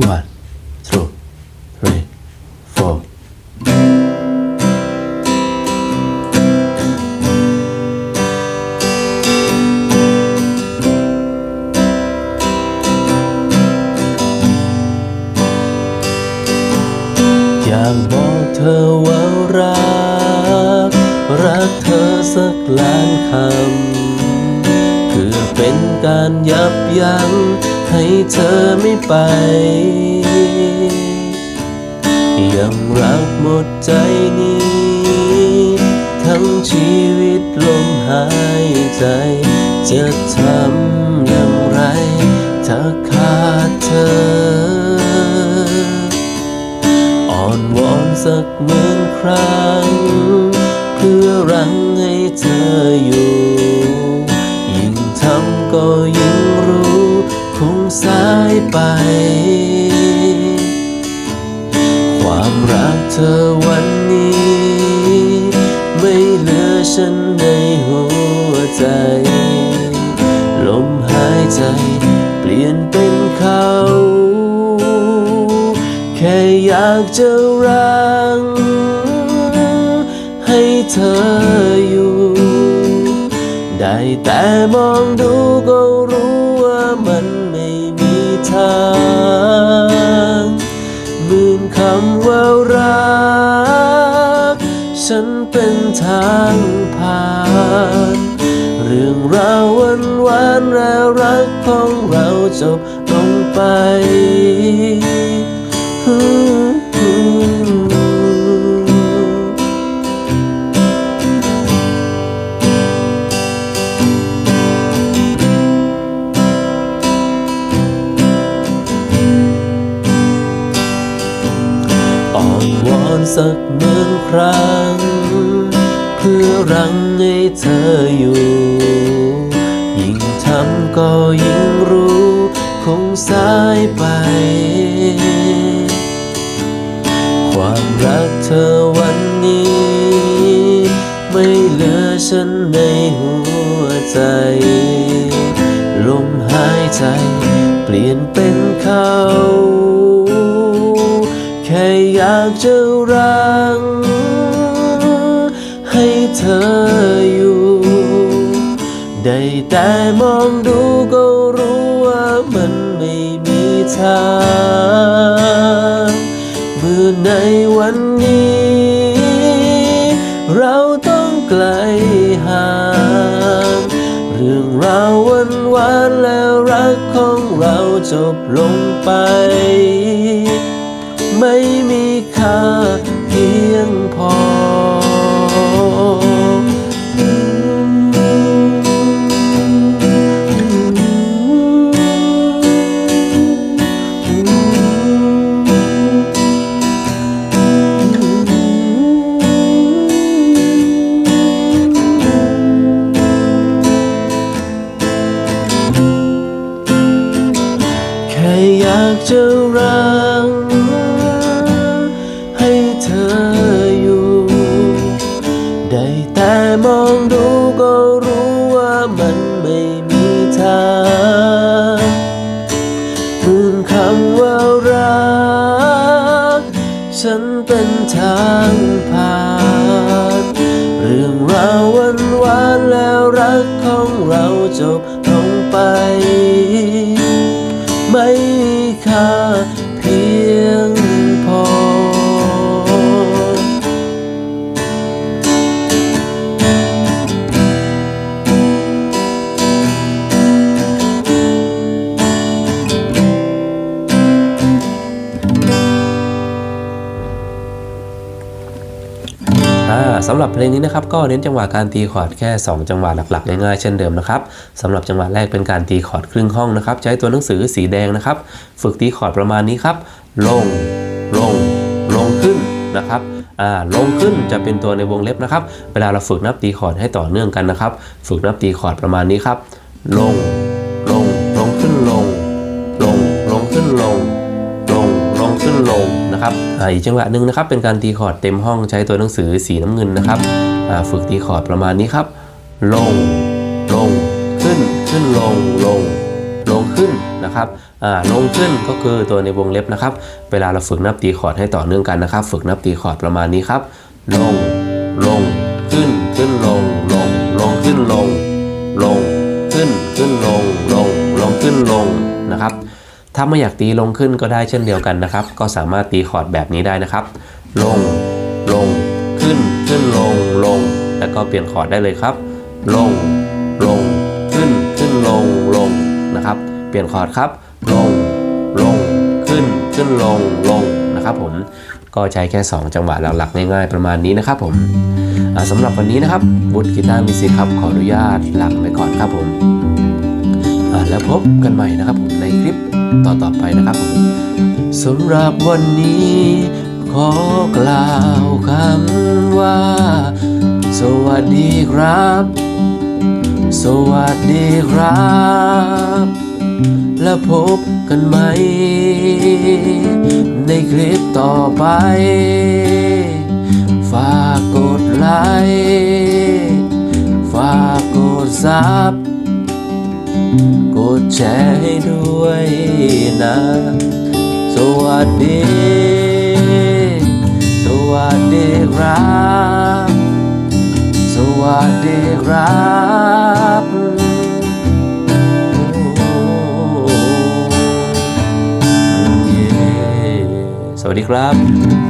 one two three four อยากบอกเธอว่ารัก รักเธอสักล้านคำ เพื่อเป็นการยับยั้งให้เธอไม่ไป ยังรักหมดใจนี้ ทั้งชีวิตลมหายใจ จะทำอย่างไร ถ้าขาดเธอ อ่อนวอนสักหมื่นครั้ง เพื่อรังให้เธออยู่ ไป ความรักเธอวันนี้ ไม่เหลือฉันในหัวใจ ลมหายใจเปลี่ยนเป็นเขา แค่อยากจะรัง ให้เธออยู่ ได้แต่มองดูก็รู้ำว่ารัก ฉันเป็นทางผ่าน เรื่องราววันวานและรักของเราจบลงไป อ่อนวอนสักหนึ่งครั้ง เพื่อรั้งให้เธออยู่ ยิ่งทำก็ยิ่งรู้ คงสายไป ความรักเธอวันนี้ ไม่เหลือฉันในหัวใจ ลมหายใจ เปลี่ยนเป็นเขา จะรัง ให้เธออยู่ ได้แต่มองดูก็รู้ว่ามันไม่มีทางเมื่อในวันนี้ เราต้องไกลห่าง เรื่องราววันวานแล้วรักของเราจบลงไป ไม่ ค่าเพียงพอ แค่อยากจะรัง แล้วรักของเราจบลงไป ไม่ค่า สำหรับเพลงนี้นะครับก็เน้นจังหวะการตีคอร์ดแค่ 2 จังหวะหลักๆง่ายๆเช่นเดิมนะครับสำหรับจังหวะแรกเป็นการตีคอร์ดครึ่งห้องนะครับ ใช้ตัวหนังสือสีแดงนะครับ ฝึกตีคอร์ดประมาณนี้ครับ ลง ลง ลงขึ้นนะครับอ่าลงขึ้นจะเป็นตัวในวงเล็บนะครับ เวลาเราฝึกนับตีคอร์ดให้ต่อเนื่องกันนะครับ ฝึกนับตีคอร์ดประมาณนี้ครับ ลงลง นะครับอีกจังหวะหนึ่งนะครับเป็นการตีคอร์ดเต็มห้องใช้ตัวหนังสือสีน้ำเงินนะครับฝึกตีคอร์ดประมาณนี้ครับ ลง ลง ขึ้น ขึ้นลง ลง ลงขึ้นนะครับลงขึ้นก็คือตัวในวงเล็บนะครับ เวลาเราฝึกนับตีคอร์ดให้ต่อเนื่องกันนะครับ ฝึกนับตีคอร์ดประมาณนี้ครับ ลง ถ้าไม่อยากตีลงขึ้นก็ได้เช่นเดียวกันนะครับ ก็สามารถตีคอร์ดแบบนี้ได้นะครับ ลง ลง ขึ้น ขึ้น ลง ลง แล้วก็เปลี่ยนคอร์ดได้เลยครับ ลง ลง ขึ้น ขึ้น ลง ลง นะครับ เปลี่ยนคอร์ดครับ ลง ลง ขึ้น ขึ้น ลง ลง นะครับผม ก็ใช้แค่ 2 จังหวะหลักๆง่ายๆประมาณนี้นะครับผมสำหรับวันนี้นะครับบุตรกีตาร์มิสิครับขออนุญาตหลาไปก่อนครับผมแล้วพบกันใหม่นะครับผมในคลิป ต่อๆไปนะครับผมสำหรับวันนี้ ขอกล่าวคำว่า สวัสดีครับ สวัสดีครับ แล้วพบกันไหม ในคลิปต่อไป ฝากกดไลค์ ฝากกดซับ กดแชร์ให้ด้วยนะ สวัสดี สวัสดีครับ สวัสดีครับสวัสดีครับ